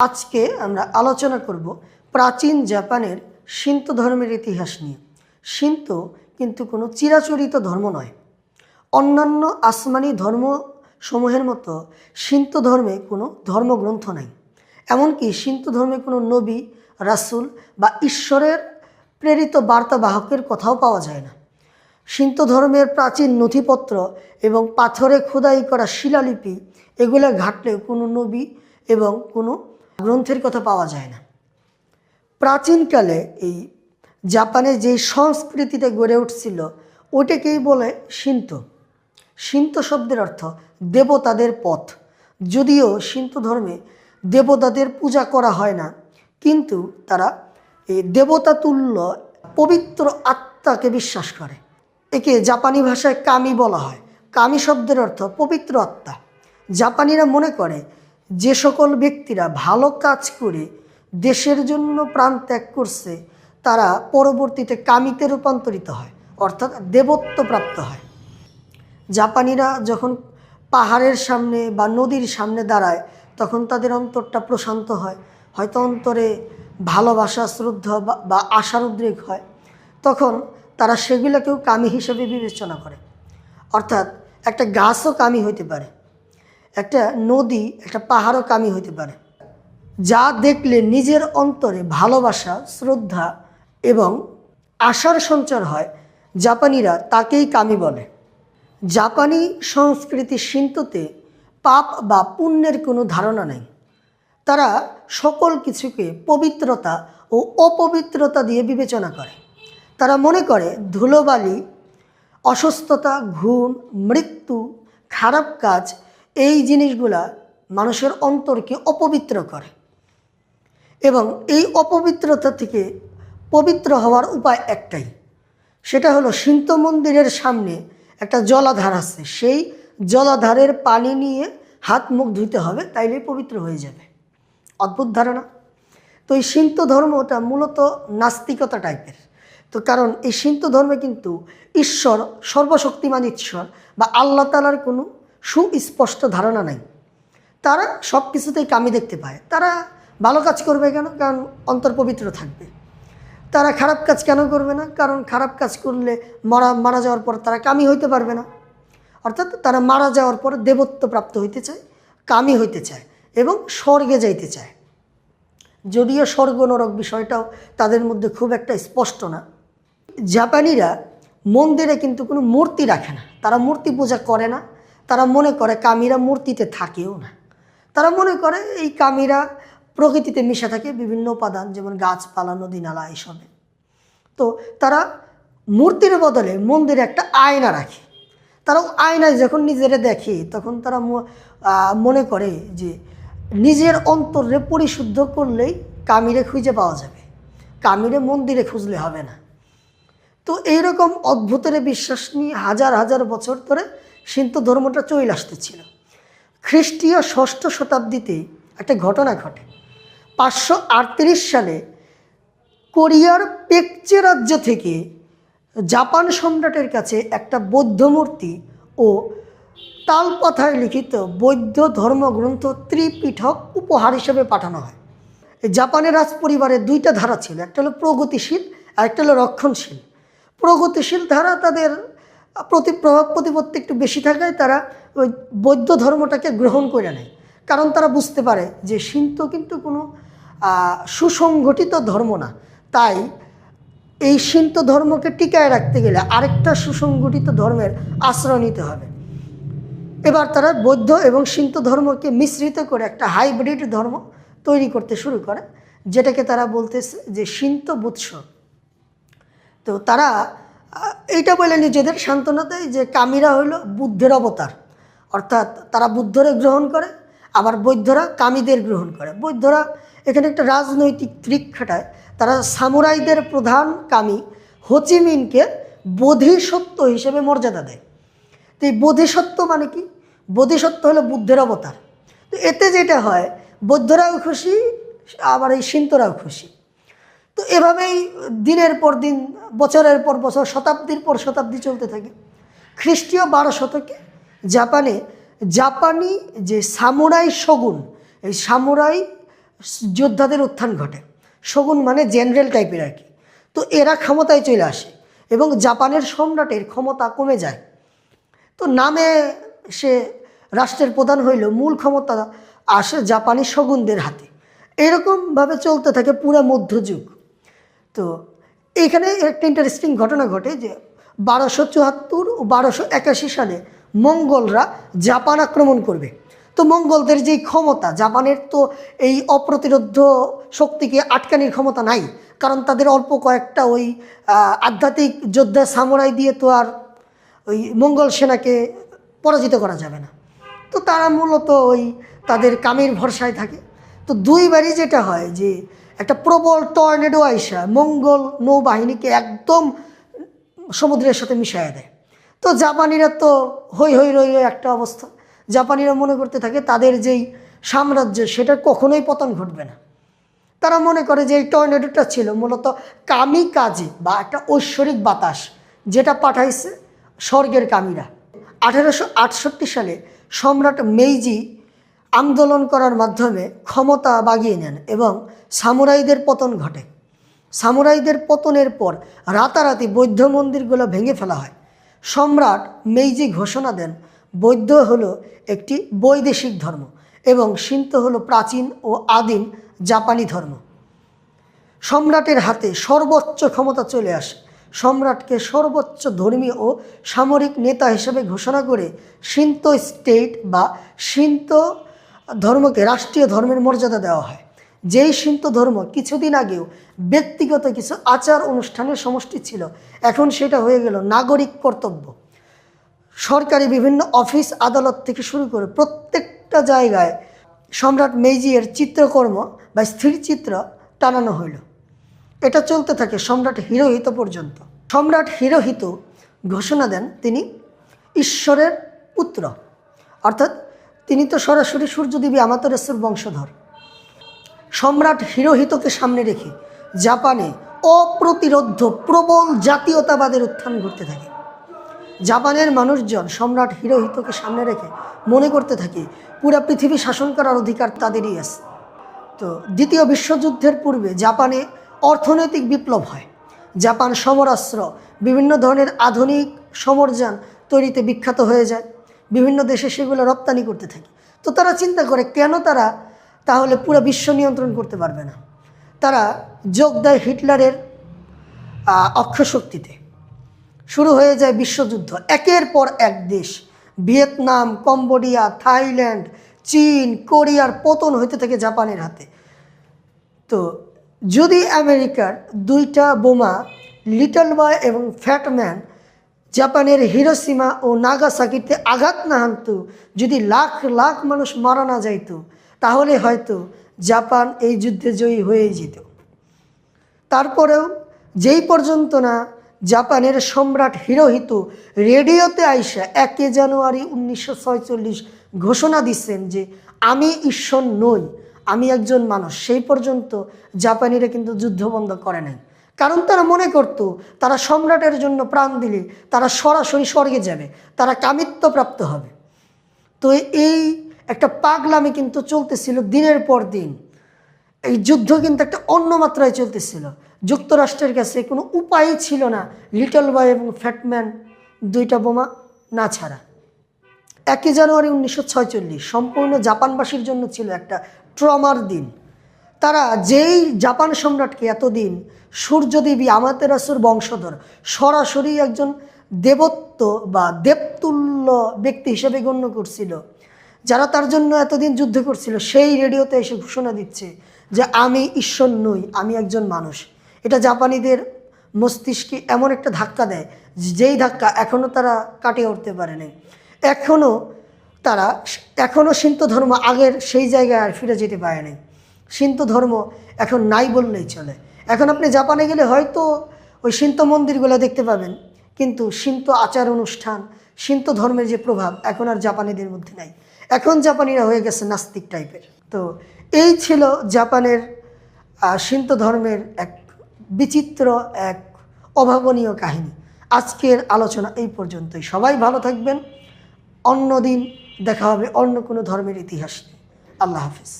আজকে আমরা আলোচনা করব প্রাচীন জাপানের সিন্ত ধর্মের ইতিহাস নিয়ে। সিন্ত কিন্তু কোনো চিরাচরিত ধর্ম নয়। অন্যান্য আসমানি ধর্ম সমূহের মতো সিন্ত ধর্মে কোনো ধর্মগ্রন্থ নাই। এমনকি সিন্ত ধর্মে কোনো নবী, রাসুল বা ঈশ্বরের প্রেরিত বার্তাবাহকের কথাও পাওয়া যায় না। সিন্ত ধর্মের প্রাচীন নথিপত্র এবং পাথরে খোদাই করা শিলালিপি, এগুলো ঘাটলে কোনো নবী এবং কোনো গ্রন্থের কথা পাওয়া যায় না। প্রাচীনকালে এই জাপানে যে সংস্কৃতিটা গড়ে উঠছিল, ওটাকেই বলে সিন্ত। সিন্ত শব্দের অর্থ দেবতাদের পথ। যদিও সিন্ত ধর্মে দেবতাদের পূজা করা হয় না, কিন্তু তারা এই দেবতা তুল্য পবিত্র আত্মাকে বিশ্বাস করে। একে জাপানি ভাষায় কামি বলা হয়। কামি শব্দের অর্থ পবিত্র আত্মা। জাপানিরা মনে করে যে সকল ব্যক্তিরা ভালো কাজ করে দেশের জন্য প্রাণ ত্যাগ করছে, তারা পরবর্তীতে কামিতে রূপান্তরিত হয়, অর্থাৎ দেবত্ব প্রাপ্ত হয়। জাপানিরা যখন পাহাড়ের সামনে বা নদীর সামনে দাঁড়ায়, তখন তাদের অন্তরটা প্রশান্ত হয়, হয়তো অন্তরে ভালোবাসা, শ্রদ্ধা বা- আশার উদ্রেক হয়। তখন তারা সেগুলোকেও কামি হিসেবে বিবেচনা করে। অর্থাৎ একটা গাছও কামি হইতে পারে। একটা নদী, একটা পাহাড়ও কামি হইতে পারে। যা দেখলে নিজের অন্তরে ভালোবাসা, শ্রদ্ধা এবং আশার সঞ্চার হয়, জাপানিরা তাকেই কামি বলে। জাপানি সংস্কৃতি সিন্ততে পাপ বা পুণ্যের কোনো ধারণা নেই। তারা সকল কিছুকে পবিত্রতা ও অপবিত্রতা দিয়ে বিবেচনা করে। তারা মনে করে ধুলোবালি, অসুস্থতা, ঘুম, মৃত্যু, খারাপ কাজ এই জিনিসগুলা মানুষের অন্তরকে অপবিত্র করে। এবং এই অপবিত্রতা থেকে পবিত্র হওয়ার উপায় একটাই। সেটা হলো সিন্ত মন্দিরের সামনে একটা জলাধার আছে। সেই জলাধারের পানি নিয়ে হাত মুখ ধুইতে হবে, তাইলেই পবিত্র হয়ে যাবে। অদ্ভুত ধারণা। তো এই সিন্ত ধর্মটা মূলত নাস্তিকতা টাইপের। তো কারণ এই সিন্ত ধর্মে কিন্তু ঈশ্বর সর্বশক্তিমান ঈশ্বর বা আল্লাহ তালার কোনো সুস্পষ্ট ধারণা নাই। তারা সব কিছুতেই কামি দেখতে পায়। তারা ভালো কাজ করবে কেন? কারণ অন্তর পবিত্র থাকবে। তারা খারাপ কাজ কেন করবে না? কারণ খারাপ কাজ করলে মারা মারা যাওয়ার পর তারা কামি হইতে পারবে না। অর্থাৎ তারা মারা যাওয়ার পর দেবত্ব প্রাপ্ত হইতে চায় কামি হইতে চায় এবং স্বর্গে যাইতে চায়। যদিও স্বর্গ নরক বিষয়টাও তাদের মধ্যে খুব একটা স্পষ্ট না। জাপানিরা মন্দিরে কিন্তু কোনো মূর্তি রাখে না। তারা মূর্তি পূজা করে না। তারা মনে করে কামিরা মূর্তিতে থাকেও না। তারা মনে করে এই কামিরা প্রকৃতিতে মিশে থাকে বিভিন্ন উপাদান, যেমন গাছপালা, নদী, নালা এইসবে তো তারা মূর্তির বদলে মন্দিরে একটা আয়না রাখে। তারা আয়নায় যখন নিজেরা দেখে, তখন তারা মনে করে যে নিজের অন্তরে পরিশুদ্ধ করলেই কামিরে খুঁজে পাওয়া যাবে। কামিরে মন্দিরে খুঁজলে হবে না। তো এইরকম অদ্ভুতের বিশ্বাস নিয়ে হাজার হাজার বছর ধরে সিন্ত ধর্মটা চলে আসতেছিল। খ্রিস্টীয় ষষ্ঠ শতাব্দীতে একটা ঘটনা ঘটে। পাঁচশো আটত্রিশ সালে কোরিয়ার পেকচে রাজ্য থেকে জাপান সম্রাটের কাছে একটা বৌদ্ধ মূর্তি ও তালপথায় লিখিত বৌদ্ধ ধর্মগ্রন্থ ত্রিপিঠক উপহার হিসেবে পাঠানো হয়। জাপানের রাজ পরিবারের দুইটা ধারা ছিল, একটা হলো প্রগতিশীল আর একটা হলো রক্ষণশীল। প্রগতিশীল ধারা তাদের প্রতি প্রভাব প্রতিপত্তি একটু বেশি থাকায় তারা ওই বৌদ্ধ ধর্মটাকে গ্রহণ করে নেয়। কারণ তারা বুঝতে পারে যে সিন্ত কিন্তু কোনো সুসংগঠিত ধর্ম না। তাই এই সিন্ত ধর্মকে টিকায় রাখতে গেলে আরেকটা সুসংগঠিত ধর্মের আশ্রয় নিতে হবে। এবার তারা বৌদ্ধ এবং সিন্ত ধর্মকে মিশ্রিত করে একটা হাইব্রিড ধর্ম তৈরি করতে শুরু করে, যেটাকে তারা বলতেছে যে সিন্ত বুৎস। তো তারা এইটা বলে নিজেদের সান্ত্বনা দেয় যে কামিরা হইল বুদ্ধের অবতার। অর্থাৎ তারা বুদ্ধরে গ্রহণ করে, আবার বৌদ্ধরা কামীদের গ্রহণ করে। বৌদ্ধরা এখানে একটা রাজনৈতিক ট্রিক খাটায়। তারা সামুরাইদের প্রধান কামি হোচিমিনকে বোধিসত্ত্ব হিসেবে মর্যাদা দেয়। তো এই বোধিসত্ত্ব মানে কি? বোধিসত্ত্ব হলো বুদ্ধের অবতার। তো এতে যেটা হয়, বৌদ্ধরাও খুশি, আবার এই সিন্তরাও খুশি। তো এভাবেই দিনের পর দিন, বছরের পর বছর, শতাব্দীর পর শতাব্দী চলতে থাকে। খ্রিস্টীয় বারো শতকে জাপানে জাপানি যে সামুরাই শগুন, এই সামুরাই যোদ্ধাদের উত্থান ঘটে। শগুন মানে জেনারেল টাইপের আর কি। তো এরা ক্ষমতায় চলে আসে এবং জাপানের সম্রাটের ক্ষমতা কমে যায়। তো নামে সে রাষ্ট্রের প্রধান হইল, মূল ক্ষমতা আসে জাপানি শগুনদের হাতে। এরকমভাবে চলতে থাকে পুরো মধ্যযুগ। তো এখানে একটা ইন্টারেস্টিং ঘটনা ঘটে যে বারোশো চুয়াত্তর ও বারোশো একাশি সালে মঙ্গলরা জাপান আক্রমণ করবে। তো মঙ্গলদের যেই ক্ষমতা, জাপানের তো এই অপ্রতিরোধ শক্তিকে আটকানির ক্ষমতা নাই, কারণ তাদের অল্প কয়েকটা ওই আধ্যাত্মিক যোদ্ধা সামরাই দিয়ে তো আর ওই মঙ্গল সেনাকে পরাজিত করা যাবে না। তো তারা মূলত ওই তাদের কামের ভরসায় থাকে। তো দুইবারই যেটা হয় যে একটা প্রবল টর্নেডো আইসা মঙ্গল নৌবাহিনীকে একদম সমুদ্রের সাথে মিশাইয়া দেয়। তো জাপানিরা তো হই হই রই একটা অবস্থা। জাপানিরা মনে করতে থাকে তাদের যেই সাম্রাজ্য, সেটা কখনোই পতন ঘটবে না। তারা মনে করে যে এই টর্নেডোটা ছিল মূলত কামি কাজে বা একটা ঐশ্বরিক বাতাস যেটা পাঠাইছে স্বর্গের কামিরা। আঠেরোশো আটষট্টি সালে সম্রাট মেইজি আন্দোলন করার মাধ্যমে ক্ষমতা বাগিয়ে নেন এবং সামুরাইদের পতন ঘটে। সামুরাইদের পতনের পর রাতারাতি বৌদ্ধ মন্দিরগুলো ভেঙে ফেলা হয়। সম্রাট মেইজি ঘোষণা দেন, বৌদ্ধ হলো একটি বৈদেশিক ধর্ম এবং সিন্ত হলো প্রাচীন ও আদিম জাপানি ধর্ম। সম্রাটের হাতে সর্বোচ্চ ক্ষমতা চলে আসে। সম্রাটকে সর্বোচ্চ ধর্মীয় ও সামরিক নেতা হিসেবে ঘোষণা করে সিন্ত স্টেট বা সিন্ত ধর্মকে, রাষ্ট্রীয় ধর্মের মর্যাদা দেওয়া হয়। যেই সিন্ত ধর্ম কিছুদিন আগেও ব্যক্তিগত কিছু আচার অনুষ্ঠানের সমষ্টি ছিল, এখন সেটা হয়ে গেল নাগরিক কর্তব্য। সরকারি বিভিন্ন অফিস আদালত থেকে শুরু করে প্রত্যেকটা জায়গায় সম্রাট মেইজিয়ের চিত্রকর্ম বা স্থিরচিত্র টানানো হইল। এটা চলতে থাকে সম্রাট হিরোহিত পর্যন্ত। সম্রাট হিরোহিত ঘোষণা দেন তিনি, ঈশ্বরের পুত্র। অর্থাৎ তিনি তো সরাসরি সূর্যদেবী আমাতরেশ্বর বংশধর। সম্রাট হিরোহিতকে সামনে রেখে জাপানে অপ্রতিরোধ্য প্রবল জাতীয়তাবাদের উত্থান ঘটতে থাকে। জাপানের মানুষজন সম্রাট হিরোহিতকে সামনে রেখে মনে করতে থাকে, পুরা পৃথিবী শাসন করার অধিকার তাদেরই আছে। তো দ্বিতীয় বিশ্বযুদ্ধের পূর্বে জাপানে অর্থনৈতিক বিপ্লব হয়। জাপান সমরাস্ত্র বিভিন্ন ধরনের আধুনিক সমরযান তৈরিতে বিখ্যাত হয়ে যায়। বিভিন্ন দেশে সেগুলো রপ্তানি করতে থাকে। তো তারা চিন্তা করে, কেন তারা তাহলে পুরো বিশ্ব নিয়ন্ত্রণ করতে পারবে না? তারা যোগ দেয় হিটলারের অক্ষশক্তিতে। শুরু হয়ে যায় বিশ্বযুদ্ধ। একের পর এক দেশ, ভিয়েতনাম, কম্বোডিয়া, থাইল্যান্ড, চীন, কোরিয়ার পতন হইতে থাকে জাপানের হাতে। তো যদি আমেরিকার দুইটা বোমা, লিটল বয় এবং ফ্যাটম্যান জাপানের হিরোসীমা ও নাগাসাকিতে আঘাত না হানত, যদি লাখ লাখ মানুষ মারা না যাইত, তাহলে হয়তো জাপান এই যুদ্ধে জয়ী হয়েই যেত। তারপরেও যেই পর্যন্ত না জাপানের সম্রাট হিরোহিত রেডিওতে আইসা একে জানুয়ারি উনিশশো ঘোষণা দিচ্ছেন যে, আমি ঈশ্বর নই, আমি একজন মানুষ। সেই পর্যন্ত জাপানিরা কিন্তু যুদ্ধ বন্ধ করে নাই। কারণ তারা মনে করত, তারা সম্রাটের জন্য প্রাণ দিলে, তারা সরাসরি স্বর্গে যাবে, তারা কামিত্ব প্রাপ্ত হবে। তো এই একটা পাগলামি কিন্তু চলতেছিল দিনের পর দিন। এই যুদ্ধ কিন্তু একটা অন্য মাত্রায় চলতেছিল। যুক্তরাষ্ট্রের কাছে কোনো উপায়ই ছিল না, লিটল বয় এবং ফ্যাটম্যান দুইটা বোমা না ছাড়া। একই জানুয়ারি উনিশশো সম্পূর্ণ জাপানবাসীর জন্য ছিল একটা ট্রমার দিন। তারা যেই জাপান সম্রাটকে এতদিন সূর্যদেবী আমাতেরাসুর বংশধর সরাসরি একজন দেবত্ব বা দেবতুল্য ব্যক্তি হিসেবে গণ্য করছিল, যারা তার জন্য এতদিন যুদ্ধ করছিল, সেই রেডিওতে এসে ঘোষণা দিচ্ছে যে আমি ঈশ্বর নই, আমি একজন মানুষ। এটা জাপানিদের মস্তিষ্কে এমন একটা ধাক্কা দেয়, যেই ধাক্কা এখনও তারা কাটিয়ে উঠতে পারে নাই। এখনও তারা এখনও সিন্ত ধর্ম আগের সেই জায়গায় আর ফিরে যেতে পারে নাই। সিন্ত ধর্ম এখন নাই বললেই চলে। এখন আপনি জাপানে গেলে হয়তো ওই সিন্ত মন্দিরগুলো দেখতে পাবেন, কিন্তু সিন্ত আচার অনুষ্ঠান সিন্ত ধর্মের যে প্রভাব এখন আর জাপানিদের মধ্যে নাই। এখন জাপানিরা হয়ে গেছে নাস্তিক টাইপের। তো এই ছিল জাপানের সিন্ত ধর্মের এক বিচিত্র, এক অভাবনীয় কাহিনী। আজকের আলোচনা এই পর্যন্তই। সবাই ভালো থাকবেন। অন্য দিন দেখা হবে অন্য কোনো ধর্মের ইতিহাস আল্লাহ হাফিজ।